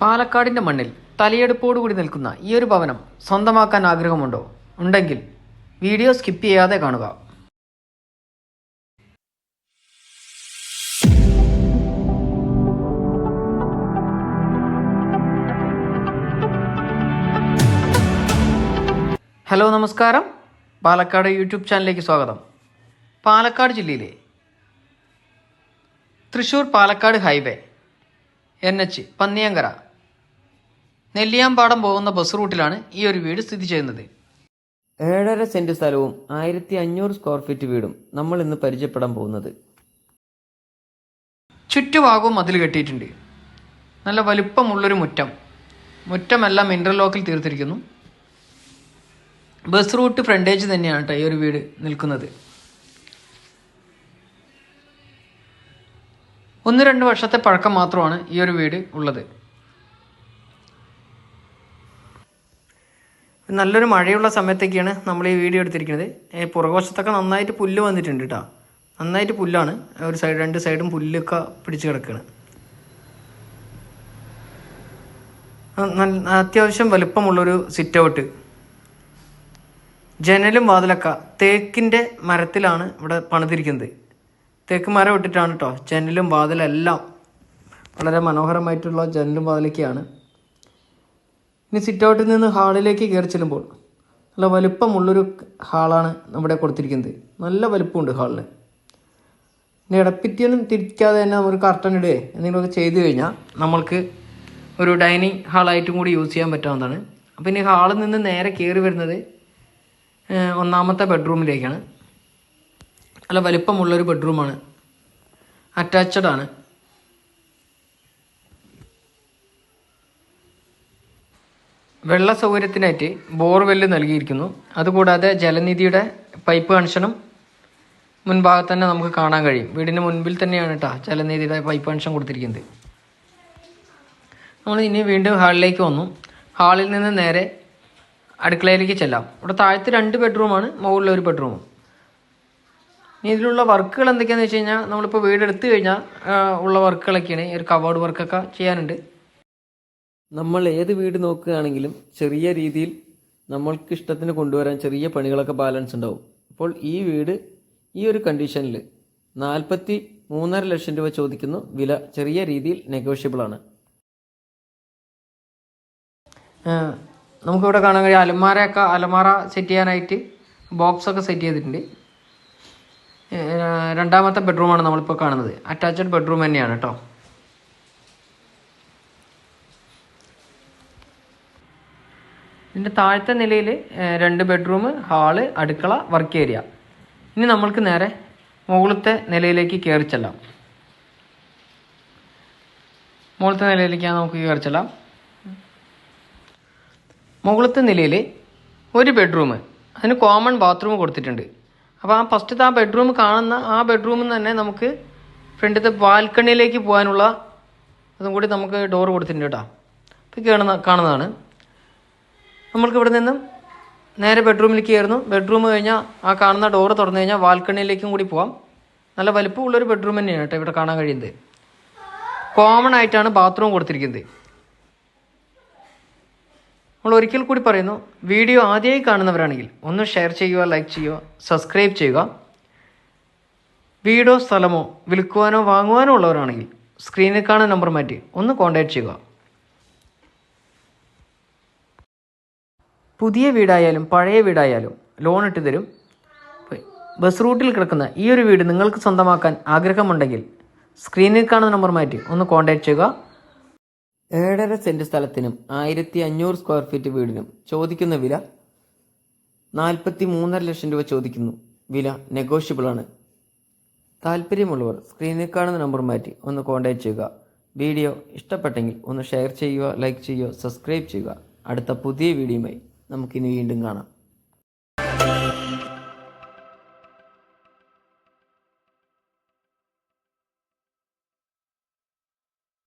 പാലക്കാടിന്റെ മണ്ണിൽ തലയെടുപ്പോടുകൂടി നിൽക്കുന്ന ഈ ഒരു ഭവനം സ്വന്തമാക്കാൻ ആഗ്രഹമുണ്ടോ? ഉണ്ടെങ്കിൽ വീഡിയോ സ്കിപ്പ് ചെയ്യാതെ കാണുക. ഹലോ നമസ്കാരം. പാലക്കാട് യൂട്യൂബ് ചാനലിലേക്ക് സ്വാഗതം. പാലക്കാട് ജില്ലയിലെ Thrissur Palakkad highway N H Panniyankara Nelliyampadam പോകുന്ന ബസ് റൂട്ടിലാണ് ഈ ഒരു വീട് സ്ഥിതി ചെയ്യുന്നത്. ഏഴര സെന്റ് സ്ഥലവും ആയിരത്തി അഞ്ഞൂറ് സ്ക്വയർ ഫീറ്റ് വീടും നമ്മൾ ഇന്ന് പരിചയപ്പെടാൻ പോകുന്നത്. ചുറ്റുഭാഗവും അതിൽ കെട്ടിയിട്ടുണ്ട്. നല്ല വലുപ്പമുള്ളൊരു മുറ്റം. മുറ്റമെല്ലാം ഇന്റർലോക്കിൽ തീർത്തിരിക്കുന്നു. ബസ് റൂട്ട് ഫ്രണ്ടേജ് തന്നെയാണ് കേട്ടോ ഈ ഒരു വീട് നിൽക്കുന്നത്. ഒന്ന് രണ്ട് വർഷത്തെ പഴക്കം മാത്രമാണ് ഈ ഒരു വീട് ഉള്ളത്. നല്ലൊരു മഴയുള്ള സമയത്തൊക്കെയാണ് നമ്മൾ ഈ വീഡിയോ എടുത്തിരിക്കുന്നത്. പുറകോശത്തൊക്കെ നന്നായിട്ട് പുല്ല് വന്നിട്ടുണ്ട് കേട്ടോ നന്നായിട്ട് പുല്ലാണ്. ഒരു സൈഡ് രണ്ട് സൈഡും പുല്ലൊക്കെ പിടിച്ച് കിടക്കുകയാണ് അത്യാവശ്യം വലുപ്പമുള്ളൊരു സിറ്റ് ഔട്ട് ജനലും വാതിലൊക്കെ തേക്കിന്റെ മരത്തിലാണ് ഇവിടെ പണിതിരിക്കുന്നത്. തേക്ക് മരം ഇട്ടിട്ടാണ് കേട്ടോ ജനലും വാതിലെല്ലാം വളരെ മനോഹരമായിട്ടുള്ള ജനലും വാതിലൊക്കെയാണ്. ഇനി സിറ്റ് ഔട്ടിൽ നിന്ന് ഹാളിലേക്ക് കയറി ചെല്ലുമ്പോൾ നല്ല വലുപ്പമുള്ളൊരു ഹാളാണ് നമ്മുടെ കൊടുത്തിരിക്കുന്നത്. നല്ല വലുപ്പമുണ്ട് ഹാളിന് ഇനി ഇടപ്പിറ്റിയൊന്നും തിരിക്കാതെ തന്നെ ഒരു കർട്ടൻ ഇടുകയോ എന്തെങ്കിലുമൊക്കെ ചെയ്തു കഴിഞ്ഞാൽ നമ്മൾക്ക് ഒരു ഡൈനിങ് ഹാളായിട്ടും കൂടി യൂസ് ചെയ്യാൻ പറ്റാവുന്നതാണ്. അപ്പോൾ ഇനി ഹാളിൽ നിന്ന് നേരെ കയറി വരുന്നത് ഒന്നാമത്തെ ബെഡ്റൂമിലേക്കാണ് നല്ല വലിപ്പമുള്ളൊരു ബെഡ്റൂമാണ് അറ്റാച്ചഡ് ആണ്. വെള്ള സൗകര്യത്തിനായിട്ട് ബോർവെല്ല് നൽകിയിരിക്കുന്നു. അതുകൂടാതെ ജലനിധിയുടെ പൈപ്പ് കണക്ഷനും മുൻഭാഗത്ത് തന്നെ നമുക്ക് കാണാൻ കഴിയും. വീടിന് മുൻപിൽ തന്നെയാണ് കേട്ടോ ജലനിധിയുടെ പൈപ്പ് കണക്ഷൻ കൊടുത്തിരിക്കുന്നത്. നമ്മൾ ഇനി വീണ്ടും ഹാളിലേക്ക് വന്നു. ഹാളിൽ നിന്ന് നേരെ അടുക്കളയിലേക്ക് ചെല്ലാം. ഇവിടെ താഴത്ത് രണ്ട് ബെഡ്റൂമാണ് മുകളിൽ ഒരു ബെഡ്റൂമും ഇനി ഇതിലുള്ള വർക്കുകൾ എന്തൊക്കെയാണെന്ന് വെച്ച് കഴിഞ്ഞാൽ നമ്മളിപ്പോൾ വീട് എടുത്തു കഴിഞ്ഞാൽ ഉള്ള വർക്കുകളൊക്കെയാണ് ഒരു കവേർഡ് വർക്കൊക്കെ ചെയ്യാനുണ്ട്. നമ്മൾ ഏത് വീട് നോക്കുകയാണെങ്കിലും ചെറിയ രീതിയിൽ നമ്മൾക്ക് ഇഷ്ടത്തിന് കൊണ്ടുവരാൻ ചെറിയ പണികളൊക്കെ ബാലൻസ് ഉണ്ടാവും. അപ്പോൾ ഈ വീട് ഈ ഒരു കണ്ടീഷനിൽ നാൽപ്പത്തി മൂന്നര ലക്ഷം രൂപ ചോദിക്കുന്നു. വില ചെറിയ രീതിയിൽ ആ, നമുക്കിവിടെ കാണാൻ കഴിയും. അലമാരയൊക്കെ അലമാര സെറ്റ് ചെയ്യാനായിട്ട് ബോക്സൊക്കെ സെറ്റ് ചെയ്തിട്ടുണ്ട്. രണ്ടാമത്തെ ബെഡ്റൂമാണ് നമ്മളിപ്പോൾ കാണുന്നത്. അറ്റാച്ച്ഡ് ബെഡ്റൂം തന്നെയാണ് കേട്ടോ. ഇതിന്റെ താഴത്തെ നിലയിൽ രണ്ട് ബെഡ്റൂം ഹാൾ അടുക്കള വർക്ക് ഏരിയ. ഇനി നമ്മൾക്ക് നേരെ മുകളത്തെ നിലയിലേക്ക് കയറി ചെല്ലാം. മുകളിലത്തെ നിലയിലേക്കാണ് നമുക്ക് കയറി ചെല്ലാം. മുകളിലത്തെ നിലയിൽ ഒരു ബെഡ്റൂം. അതിന് കോമൺ ബാത്റൂം കൊടുത്തിട്ടുണ്ട്. അപ്പോൾ ആ ഫസ്റ്റത്തെ ആ ബെഡ്റൂം കാണുന്ന ആ ബെഡ്റൂമിൽ തന്നെ നമുക്ക് ഫ്രണ്ടിലത്തെ ബാൽക്കണിയിലേക്ക് പോകാനുള്ള അതും കൂടി നമുക്ക് ഡോർ കൊടുത്തിട്ടുണ്ട് കേട്ടോ. അപ്പോൾ കാണുന്ന കാണുന്നതാണ്. നമ്മൾക്ക് ഇവിടെ നിന്നും നേരെ ബെഡ്റൂമിലേക്ക് കയറുന്നു. ബെഡ്റൂം കഴിഞ്ഞാൽ ആ കാണുന്ന ഡോറ് തുറന്നു കഴിഞ്ഞാൽ ബാൽക്കണിയിലേക്കും കൂടി പോവാം. നല്ല വലിപ്പമുള്ളൊരു ബെഡ്റൂം തന്നെയാണ് കേട്ടോ ഇവിടെ കാണാൻ കഴിയുന്നത്. കോമൺ ആയിട്ടാണ് ബാത്റൂം കൊടുത്തിരിക്കുന്നത്. നമ്മൾ ഒരിക്കൽ കൂടി പറയുന്നു വീഡിയോ ആദ്യമായി കാണുന്നവരാണെങ്കിൽ ഒന്ന് ഷെയർ ചെയ്യുക ലൈക്ക് ചെയ്യുക സബ്സ്ക്രൈബ് ചെയ്യുക. വീടോ സ്ഥലമോ വിൽക്കുവാനോ വാങ്ങുവാനോ ഉള്ളവരാണെങ്കിൽ സ്ക്രീനിൽ കാണുന്ന നമ്പർ മാറ്റി ഒന്ന് കോൺടാക്ട് ചെയ്യുക. പുതിയ വീടായാലും പഴയ വീടായാലും ലോൺ ഇട്ട് തരും. ബസ് റൂട്ടിൽ കിടക്കുന്ന ഈ ഒരു വീട് നിങ്ങൾക്ക് സ്വന്തമാക്കാൻ ആഗ്രഹമുണ്ടെങ്കിൽ സ്ക്രീനിൽ കാണുന്ന നമ്പർ മാറ്റി ഒന്ന് കോൺടാക്ട് ചെയ്യുക. ഏഴര സെന്റ് സ്ഥലത്തിനും ആയിരത്തി അഞ്ഞൂറ് സ്ക്വയർ ഫീറ്റ് വീടിനും ചോദിക്കുന്ന വില നാൽപ്പത്തി മൂന്നര ലക്ഷം രൂപ ചോദിക്കുന്നു. വില നെഗോഷ്യബിൾ ആണ്. താല്പര്യമുള്ളവർ സ്ക്രീനിൽ കാണുന്ന നമ്പർ മാറ്റി ഒന്ന് കോൺടാക്ട് ചെയ്യുക. വീഡിയോ ഇഷ്ടപ്പെട്ടെങ്കിൽ ഒന്ന് ഷെയർ ചെയ്യുക ലൈക്ക് ചെയ്യുക സബ്സ്ക്രൈബ് ചെയ്യുക. അടുത്ത പുതിയ വീഡിയോയുമായി നമുക്കിനി വീണ്ടും കാണാം.